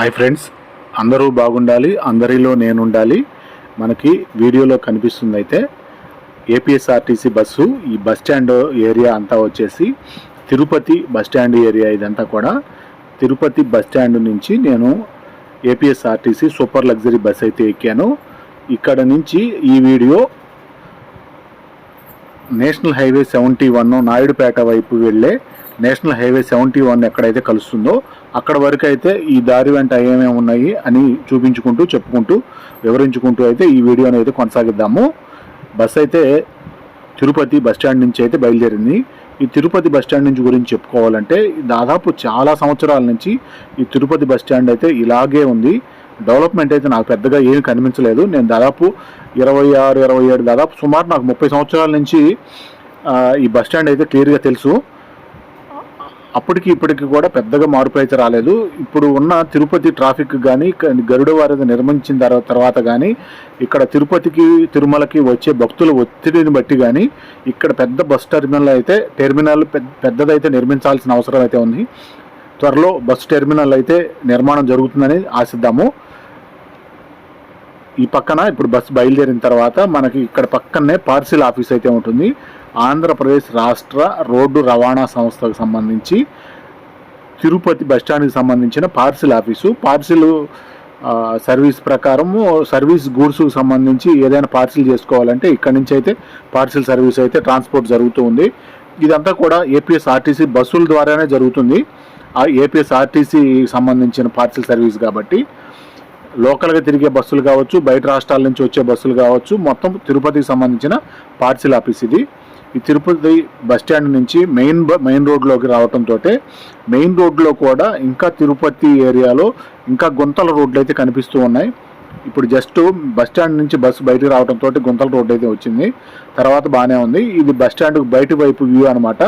Hi friends అందరూ బాగుండాలి అందరిలో నేను ఉండాలి మనకి వీడియోలో కనిపిస్తుంది అయితే ఏపీఎస్ఆర్టీసీ బస్సు ఈ బస్ స్టాండ్ ఏరియా అంతా వచ్చేసి తిరుపతి బస్ స్టాండ్ ఏరియా ఇదంతా కూడా. తిరుపతి బస్ స్టాండ్ నుంచి నేను ఏపీఎస్ఆర్టీసీ సూపర్ లగ్జరీ బస్ అయితే ఎక్కాను. ఇక్కడ నుంచి ఈ video national highway seventy one Naidupeta వైపు వెళ్ళే నేషనల్ హైవే సెవెంటీ వన్ ఎక్కడైతే కలుస్తుందో అక్కడ వరకు అయితే ఈ దారి వెంట ఏమేమి ఉన్నాయి అని చూపించుకుంటూ చెప్పుకుంటూ వివరించుకుంటూ అయితే ఈ వీడియోని అయితే కొనసాగిద్దాము. బస్ అయితే తిరుపతి బస్ స్టాండ్ నుంచి అయితే బయలుదేరింది. ఈ తిరుపతి బస్ స్టాండ్ నుంచి గురించి చెప్పుకోవాలంటే దాదాపు చాలా సంవత్సరాల నుంచి ఈ తిరుపతి బస్ స్టాండ్ అయితే ఇలాగే ఉంది. డెవలప్మెంట్ అయితే నాకు పెద్దగా ఏమి కనిపించలేదు. నేను దాదాపు ఇరవై ఆరు ఇరవై ఏడు దాదాపు సుమారు నాకు ముప్పై సంవత్సరాల నుంచి ఈ బస్ స్టాండ్ అయితే క్లియర్గా తెలుసు. అప్పటికి ఇప్పటికి కూడా పెద్దగా మార్పు అయితే రాలేదు. ఇప్పుడు ఉన్న తిరుపతి ట్రాఫిక్ కానీ గరుడ వారధి నిర్మించిన తర్వాత కానీ ఇక్కడ తిరుపతికి తిరుమలకి వచ్చే భక్తుల ఒత్తిడిని బట్టి కానీ ఇక్కడ పెద్ద బస్ టెర్మినల్ అయితే టెర్మినల్ పెద్ద- పెద్దదైతే నిర్మించాల్సిన అవసరం అయితే ఉంది. త్వరలో బస్ టెర్మినల్ అయితే నిర్మాణం జరుగుతుందని ఆశిద్దాము. ఈ పక్కన ఇప్పుడు బస్సు బయలుదేరిన తర్వాత మనకి ఇక్కడ పక్కనే పార్సిల్ ఆఫీస్ అయితే ఉంటుంది. ఆంధ్రప్రదేశ్ రాష్ట్ర రోడ్డు రవాణా సంస్థకు సంబంధించి తిరుపతి బస్ స్టాండ్కి సంబంధించిన పార్సిల్ ఆఫీసు. పార్సిల్ సర్వీస్ ప్రకారము సర్వీస్ గూడ్స్కి సంబంధించి ఏదైనా పార్సిల్ చేసుకోవాలంటే ఇక్కడ నుంచి అయితే పార్సిల్ సర్వీస్ అయితే ట్రాన్స్పోర్ట్ జరుగుతూ ఉంది. ఇదంతా కూడా ఏపీఎస్ఆర్టీసీ బస్సుల ద్వారానే జరుగుతుంది. ఆ ఏపీఎస్ఆర్టీసీకి సంబంధించిన పార్సిల్ సర్వీస్ కాబట్టి లోకల్గా తిరిగే బస్సులు కావచ్చు బయట రాష్ట్రాల నుంచి వచ్చే బస్సులు కావచ్చు మొత్తం తిరుపతికి సంబంధించిన పార్సిల్ ఆఫీస్ ఇది. ఈ తిరుపతి బస్ స్టాండ్ నుంచి మెయిన్ బ- మెయిన్ రోడ్లోకి రావడంతో మెయిన్ రోడ్లో కూడా ఇంకా తిరుపతి ఏరియాలో ఇంకా గుంతల రోడ్లు అయితే కనిపిస్తూ ఉన్నాయి. ఇప్పుడు జస్ట్ బస్ స్టాండ్ నుంచి బస్సు బయటకు రావడంతో గుంతల రోడ్డు అయితే వచ్చింది. తర్వాత బాగానే ఉంది. ఇది బస్ స్టాండ్ బయట వైపు వ్యూ అనమాట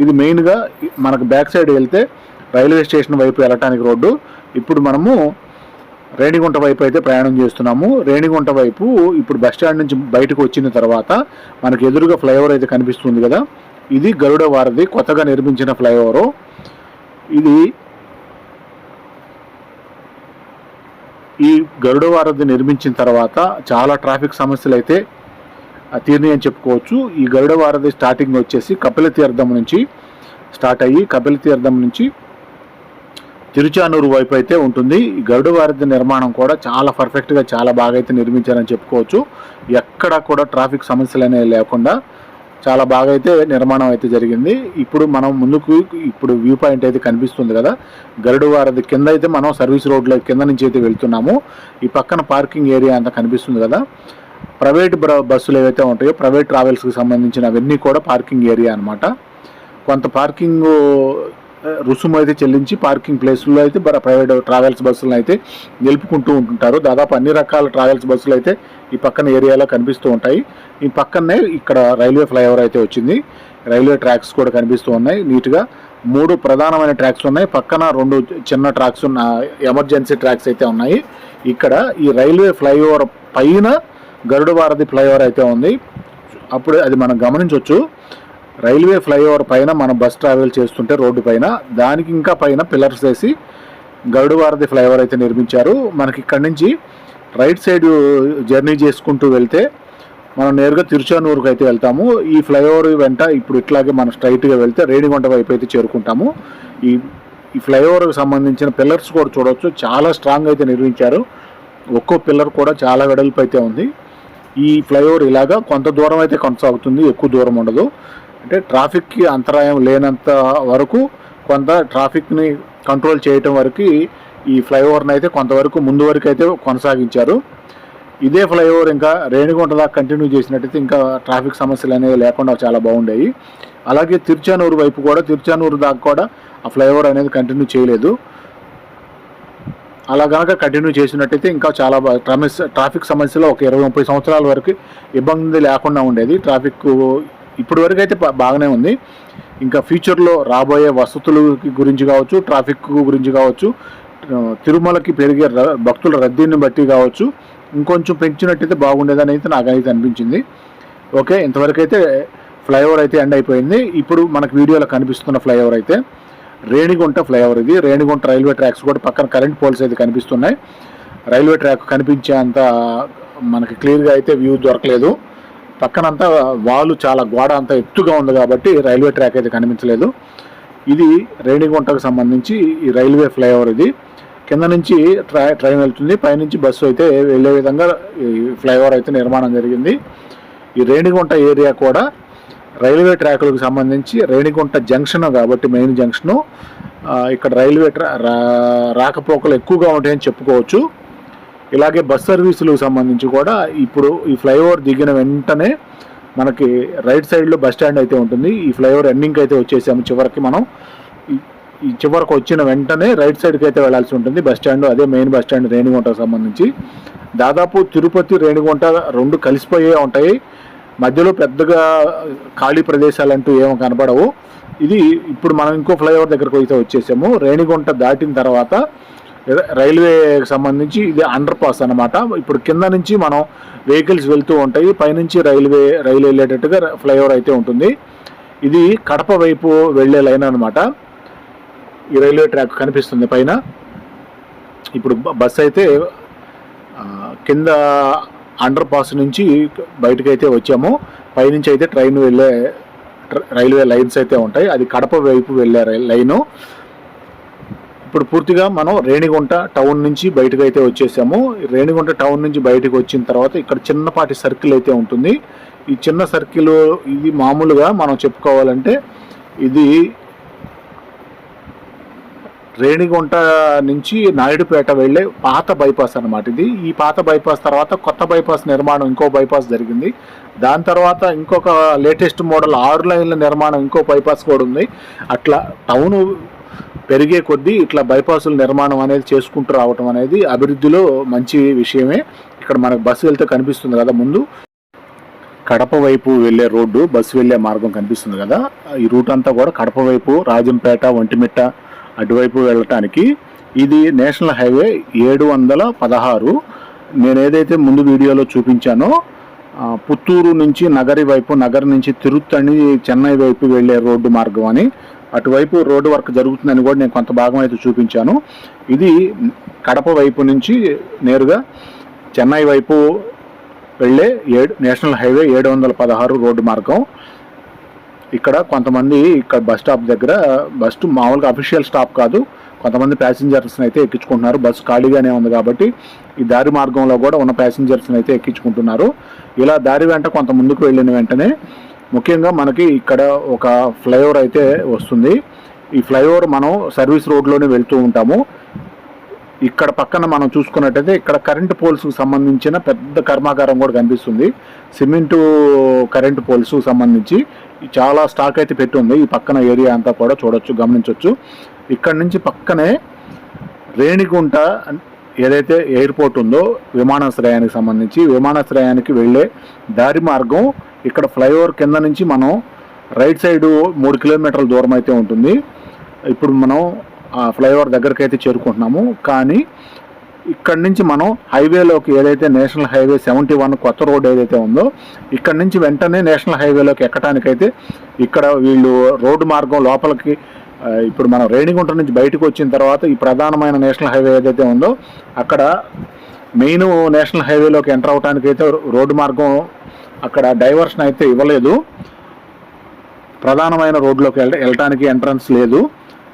ఇది మెయిన్గా మనకు బ్యాక్ సైడ్ వెళ్తే రైల్వే స్టేషన్ వైపు వెళ్ళటానికి రోడ్డు. ఇప్పుడు మనము రేణిగుంట వైపు అయితే ప్రయాణం చేస్తున్నాము. రేణిగుంట వైపు ఇప్పుడు బస్ స్టాండ్ నుంచి బయటకు వచ్చిన తర్వాత మనకు ఎదురుగా ఫ్లైఓవర్ అయితే కనిపిస్తుంది కదా. ఇది గరుడ వారధి కొత్తగా నిర్మించిన ఫ్లైఓవరు. ఇది ఈ గరుడ వారధి నిర్మించిన తర్వాత చాలా ట్రాఫిక్ సమస్యలు అయితే ఆ, తీరినాయి అని చెప్పుకోవచ్చు. ఈ గరుడ వారధి స్టార్టింగ్ వచ్చేసి కపిల తీర్థం నుంచి స్టార్ట్ అయ్యి కపిల తీర్థం నుంచి తిరుచానూరు వైపు అయితే ఉంటుంది. గరుడ వారధి నిర్మాణం కూడా చాలా పర్ఫెక్ట్గా చాలా బాగా అయితే నిర్మించారని చెప్పుకోవచ్చు. ఎక్కడ కూడా ట్రాఫిక్ సమస్యలు అనేవి లేకుండా చాలా బాగా అయితే నిర్మాణం అయితే జరిగింది. ఇప్పుడు మనం ముందుకు ఇప్పుడు వ్యూ పాయింట్ అయితే కనిపిస్తుంది కదా. గరుడు వారధి కింద అయితే మనం సర్వీస్ రోడ్ల కింద నుంచి అయితే వెళ్తున్నాము. ఈ పక్కన పార్కింగ్ ఏరియా అంతా కనిపిస్తుంది కదా. ప్రైవేట్ బస్సులు ఏవైతే ఉంటాయో ప్రైవేట్ ట్రావెల్స్కి సంబంధించిన అవన్నీ కూడా పార్కింగ్ ఏరియా అనమాట కొంత పార్కింగ్ రుసుము అయితే చెల్లించి పార్కింగ్ ప్లేస్లో అయితే ప్రైవేట్ ట్రావెల్స్ బస్సులను అయితే నిలుపుకుంటూ ఉంటుంటారు. దాదాపు అన్ని రకాల ట్రావెల్స్ బస్సులు అయితే ఈ పక్కన ఏరియాలో కనిపిస్తూ ఉంటాయి. ఈ పక్కనే ఇక్కడ రైల్వే ఫ్లైఓవర్ అయితే వచ్చింది. రైల్వే ట్రాక్స్ కూడా కనిపిస్తూ ఉన్నాయి. నీట్గా మూడు ప్రధానమైన ట్రాక్స్ ఉన్నాయి. పక్కన రెండు చిన్న ట్రాక్స్ ఉన్న ఎమర్జెన్సీ ట్రాక్స్ అయితే ఉన్నాయి. ఇక్కడ ఈ రైల్వే ఫ్లైఓవర్ పైన గరుడ భారతి ఫ్లైఓవర్ అయితే ఉంది. అప్పుడు అది మనం గమనించవచ్చు రైల్వే ఫ్లైఓవర్ పైన మనం బస్ ట్రావెల్ చేస్తుంటే రోడ్డు పైన దానికి ఇంకా పైన పిల్లర్స్ వేసి గరుడు వారధి ఫ్లైఓవర్ అయితే నిర్మించారు. మనకి ఇక్కడ నుంచి రైట్ సైడ్ జర్నీ చేసుకుంటూ వెళ్తే మనం నేరుగా తిరుచానూరుకు అయితే వెళ్తాము. ఈ ఫ్లైఓవర్ వెంట ఇప్పుడు ఇట్లాగే మనం స్ట్రైట్గా వెళ్తే రేణిగుంట వైపు అయితే చేరుకుంటాము. ఈ ఈ ఫ్లైఓవర్కి సంబంధించిన పిల్లర్స్ కూడా చూడవచ్చు చాలా స్ట్రాంగ్ అయితే నిర్మించారు. ఒక్కో పిల్లర్ కూడా చాలా వెడల్పు అయితే ఉంది. ఈ ఫ్లైఓవర్ ఇలాగా కొంత దూరం అయితే కొనసాగుతుంది ఎక్కువ దూరం ఉండదు. అంటే ట్రాఫిక్కి అంతరాయం లేనంత వరకు కొంత ట్రాఫిక్ని కంట్రోల్ చేయటం వరకు ఈ ఫ్లైఓవర్ని అయితే కొంతవరకు ముందు వరకు అయితే కొనసాగించారు. ఇదే ఫ్లైఓవర్ ఇంకా రేణిగుంట దాకా కంటిన్యూ చేసినట్టయితే ఇంకా ట్రాఫిక్ సమస్యలు అనేవి లేకుండా చాలా బాగుండేవి. అలాగే తిరుచానూరు వైపు కూడా తిరుచానూరు దాకా కూడా ఆ ఫ్లైఓవర్ అనేది కంటిన్యూ చేయలేదు. అలా కనుక కంటిన్యూ చేసినట్టయితే ఇంకా చాలా బాగా ట్రాఫిక్ సమస్యలో ఒక ఇరవై ముప్పై సంవత్సరాల వరకు ఇబ్బంది లేకుండా ఉండేది. ట్రాఫిక్ ఇప్పటి వరకు అయితే బాగానే ఉంది. ఇంకా ఫ్యూచర్లో రాబోయే వసతుల గురించి కావచ్చు ట్రాఫిక్ గురించి కావచ్చు తిరుమలకి పెరిగే భక్తుల రద్దీని బట్టి కావచ్చు ఇంకొంచెం పెంచినట్టయితే బాగుండేదని అయితే నాకైతే అనిపించింది. ఓకే ఇంతవరకు అయితే ఫ్లైఓవర్ అయితే ఎండ్ అయిపోయింది. ఇప్పుడు మనకు వీడియోలో కనిపిస్తున్న ఫ్లైఓవర్ అయితే రేణిగుంట ఫ్లైఓవర్ ఇది. రేణిగుంట రైల్వే ట్రాక్స్ కూడా పక్కన కరెంట్ పోల్స్ అయితే కనిపిస్తున్నాయి. రైల్వే ట్రాక్ కనిపించేంత మనకి క్లియర్గా అయితే వ్యూ దొరకలేదు. పక్కనంతా వాలు చాలా గోడ అంతా ఎత్తుగా ఉంది కాబట్టి రైల్వే ట్రాక్ అయితే కనిపించలేదు. ఇది రేణిగుంటకు సంబంధించి ఈ రైల్వే ఫ్లైఓవర్ ఇది. కింద నుంచి ట్రై ట్రైన్ వెళ్తుంది. పైనుంచి బస్సు అయితే వెళ్ళే విధంగా ఈ ఫ్లైఓవర్ అయితే నిర్మాణం జరిగింది. ఈ రేణిగుంట ఏరియా కూడా రైల్వే ట్రాకులకు సంబంధించి రేణిగుంట జంక్షన్ కాబట్టి మెయిన్ జంక్షను ఇక్కడ రైల్వే ట్రా రా- రాకపోకలు ఎక్కువగా ఉంటాయని చెప్పుకోవచ్చు. ఇలాగే బస్ సర్వీసులకు సంబంధించి కూడా ఇప్పుడు ఈ ఫ్లైఓవర్ దిగిన వెంటనే మనకి రైట్ సైడ్లో బస్ స్టాండ్ అయితే ఉంటుంది. ఈ ఫ్లైఓవర్ ఎండింగ్కి అయితే వచ్చేసాము చివరికి మనం. ఈ- చివరికి వచ్చిన వెంటనే రైట్ సైడ్కి అయితే వెళ్ళాల్సి ఉంటుంది. బస్ స్టాండ్ అదే మెయిన్ బస్ స్టాండ్ రేణిగుంటకు సంబంధించి. దాదాపు తిరుపతి రేణిగుంట రెండు కలిసిపోయే ఉంటాయి. మధ్యలో పెద్దగా ఖాళీ ప్రదేశాలు అంటూ ఏమో కనపడవు. ఇది ఇప్పుడు మనం ఇంకో ఫ్లైఓవర్ దగ్గరకు అయితే వచ్చేసాము. రేణిగుంట దాటిన తర్వాత రైల్వేకి సంబంధించి ఇది అండర్ పాస్ అనమాట ఇప్పుడు కింద నుంచి మనం వెహికల్స్ వెళ్తూ ఉంటాయి. పైనుంచి రైల్వే రైలు వెళ్ళేటట్టుగా ఫ్లైఓవర్ అయితే ఉంటుంది. ఇది కడప వైపు వెళ్ళే లైన్ అనమాట ఈ రైల్వే ట్రాక్ కనిపిస్తుంది పైన. ఇప్పుడు బస్సు బస్ అయితే కింద అండర్ పాస్ నుంచి బయటకు అయితే వచ్చాము. పైనుంచి అయితే ట్రైన్ వెళ్ళే రైల్వే లైన్స్ అయితే ఉంటాయి. అది కడప వైపు వెళ్ళే లైను. ఇప్పుడు పూర్తిగా మనం రేణిగుంట టౌన్ నుంచి బయటకు అయితే వచ్చేసాము. రేణిగుంట టౌన్ నుంచి బయటకు వచ్చిన తర్వాత ఇక్కడ చిన్నపాటి సర్కిల్ అయితే ఉంటుంది. ఈ చిన్న సర్కిల్ ఇది మామూలుగా మనం చెప్పుకోవాలంటే ఇది రేణిగుంట నుంచి నాయుడుపేట వెళ్ళే పాత బైపాస్ అన్నమాట ఇది. ఈ పాత బైపాస్ తర్వాత కొత్త బైపాస్ నిర్మాణం ఇంకో బైపాస్ జరిగింది. దాని తర్వాత ఇంకొక లేటెస్ట్ మోడల్ ఆరు లైన్ల నిర్మాణం ఇంకో బైపాస్ కూడా ఉంది. అట్లా టౌన్ పెరిగే కొద్దీ ఇట్లా బైపాసుల నిర్మాణం అనేది చేసుకుంటూ రావటం అనేది అభివృద్ధిలో మంచి విషయమే. ఇక్కడ మనకు బస్సు వెళ్తే కనిపిస్తుంది కదా ముందు. కడప వైపు వెళ్ళే రోడ్డు బస్సు వెళ్ళే మార్గం కనిపిస్తుంది కదా. ఈ రూట్ అంతా కూడా కడప వైపు రాజంపేట ఒంటిమిట్ట అటువైపు వెళ్ళటానికి. ఇది నేషనల్ హైవే ఏడు వందల పదహారు. నేను ఏదైతే ముందు వీడియోలో చూపించానో పుత్తూరు నుంచి నగరి వైపు నగరి నుంచి తిరుత్తణి చెన్నై వైపు వెళ్ళే రోడ్డు మార్గం అని. అటువైపు రోడ్డు వర్క్ జరుగుతుందని కూడా నేను కొంత భాగం అయితే చూపించాను. ఇది కడప వైపు నుంచి నేరుగా చెన్నై వైపు వెళ్ళే ఏడు నేషనల్ హైవే ఏడు వందల పదహారు రోడ్డు మార్గం. ఇక్కడ కొంతమంది ఇక్కడ బస్ స్టాప్ దగ్గర బస్ మామూలుగా అఫీషియల్ స్టాప్ కాదు కొంతమంది ప్యాసింజర్స్ని అయితే ఎక్కించుకుంటున్నారు. బస్సు ఖాళీగానే ఉంది కాబట్టి ఈ దారి మార్గంలో కూడా ఉన్న ప్యాసింజర్స్ని అయితే ఎక్కించుకుంటున్నారు. ఇలా దారి వెంట కొంత ముందుకు వెళ్ళిన వెంటనే ముఖ్యంగా మనకి ఇక్కడ ఒక ఫ్లైఓవర్ అయితే వస్తుంది. ఈ ఫ్లైఓవర్ మనం సర్వీస్ రోడ్లోనే వెళ్తూ ఉంటాము. ఇక్కడ పక్కన మనం చూసుకున్నట్టయితే ఇక్కడ కరెంటు పోల్స్కి సంబంధించిన పెద్ద కర్మాగారం కూడా కనిపిస్తుంది. సిమెంటు కరెంటు పోల్స్ సంబంధించి చాలా స్టాక్ అయితే పెట్టి ఉంది. ఈ పక్కన ఏరియా అంతా కూడా చూడొచ్చు గమనించవచ్చు ఇక్కడ నుంచి పక్కనే రేణిగుంట ఏదైతే ఎయిర్పోర్ట్ ఉందో విమానాశ్రయానికి సంబంధించి విమానాశ్రయానికి వెళ్ళే దారి మార్గం ఇక్కడ ఫ్లైఓవర్ కింద నుంచి మనం రైట్ సైడు మూడు కిలోమీటర్ల దూరం అయితే ఉంటుంది. ఇప్పుడు మనం ఆ ఫ్లైఓవర్ దగ్గరికి అయితే చేరుకుంటున్నాము. కానీ ఇక్కడ నుంచి మనం హైవేలోకి ఏదైతే నేషనల్ హైవే సెవెంటీ వన్ కొత్త రోడ్ ఏదైతే ఉందో ఇక్కడ నుంచి వెంటనే నేషనల్ హైవేలోకి ఎక్కడానికైతే ఇక్కడ వీళ్ళు రోడ్డు మార్గం లోపలికి ఇప్పుడు మనం రేణిగుంట నుంచి బయటకు వచ్చిన తర్వాత ఈ ప్రధానమైన నేషనల్ హైవే ఏదైతే ఉందో అక్కడ మెయిన్ నేషనల్ హైవేలోకి ఎంటర్ అవడానికి అయితే రోడ్డు మార్గం అక్కడ డైవర్షన్ అయితే ఇవ్వలేదు. ప్రధానమైన రోడ్లోకి వెళ్ళ వెళ్ళటానికి ఎంట్రన్స్ లేదు.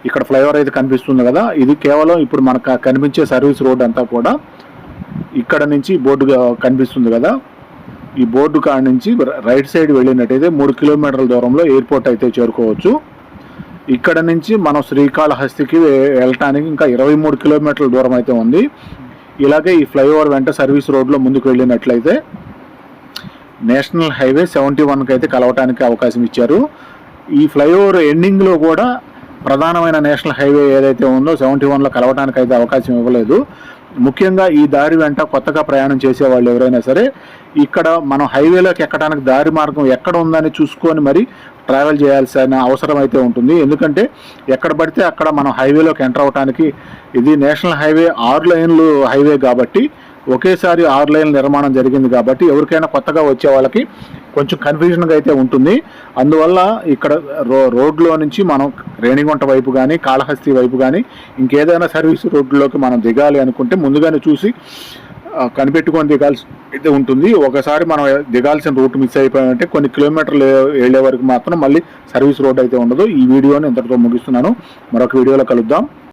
ఇక్కడ ఫ్లైఓవర్ అయితే కనిపిస్తుంది కదా ఇది కేవలం ఇప్పుడు మనకు కనిపించే సర్వీస్ రోడ్ అంతా కూడా ఇక్కడ నుంచి బోర్డు కనిపిస్తుంది కదా. ఈ బోర్డు కాడ నుంచి రైట్ సైడ్ వెళ్ళినట్టయితే మూడు కిలోమీటర్ల దూరంలో ఎయిర్పోర్ట్ అయితే చేరుకోవచ్చు. ఇక్కడ నుంచి మనం శ్రీకాళహస్తికి వెళ్ళటానికి ఇంకా ఇరవై మూడు కిలోమీటర్ల దూరం అయితే ఉంది. ఇలాగే ఈ ఫ్లైఓవర్ వెంట సర్వీస్ రోడ్లో ముందుకు వెళ్ళినట్లయితే నేషనల్ హైవే సెవెంటీ వన్కి అయితే కలవటానికి అవకాశం ఇచ్చారు. ఈ ఫ్లైఓవర్ ఎండింగ్లో కూడా ప్రధానమైన నేషనల్ హైవే ఏదైతే ఉందో సెవెంటీ వన్లో కలవటానికి అయితే అవకాశం ఇవ్వలేదు. ముఖ్యంగా ఈ దారి వెంట కొత్తగా ప్రయాణం చేసే వాళ్ళు ఎవరైనా సరే ఇక్కడ మనం హైవేలోకి ఎక్కడానికి దారి మార్గం ఎక్కడ ఉందని చూసుకొని మరి ట్రావెల్ చేయాల్సిన అవసరం అయితే ఉంటుంది. ఎందుకంటే ఎక్కడ పడితే అక్కడ మనం హైవేలోకి ఎంటర్ అవడానికి ఇది నేషనల్ హైవే ఆరు లైన్లు హైవే కాబట్టి ఒకేసారి ఆరు లైన్ల నిర్మాణం జరిగింది కాబట్టి ఎవరికైనా కొత్తగా వచ్చే వాళ్ళకి కొంచెం కన్ఫ్యూజన్గా అయితే ఉంటుంది. అందువల్ల ఇక్కడ రో రోడ్లో నుంచి మనం రేణిగుంట వైపు కానీ కాళహస్తి వైపు కానీ ఇంకేదైనా సర్వీస్ రోడ్లోకి మనం దిగాలి అనుకుంటే ముందుగానే చూసి కనిపెట్టుకొని దిగాల్సి అయితే ఉంటుంది. ఒకసారి మనం దిగాల్సిన రూట్ మిస్ అయిపోయామంటే కొన్ని కిలోమీటర్లు వెళ్ళే వరకు మాత్రం మళ్ళీ సర్వీస్ రోడ్ అయితే ఉండదు. ఈ వీడియోని ఇంతటితో ముగిస్తున్నాను. మరొక వీడియోలో కలుద్దాం.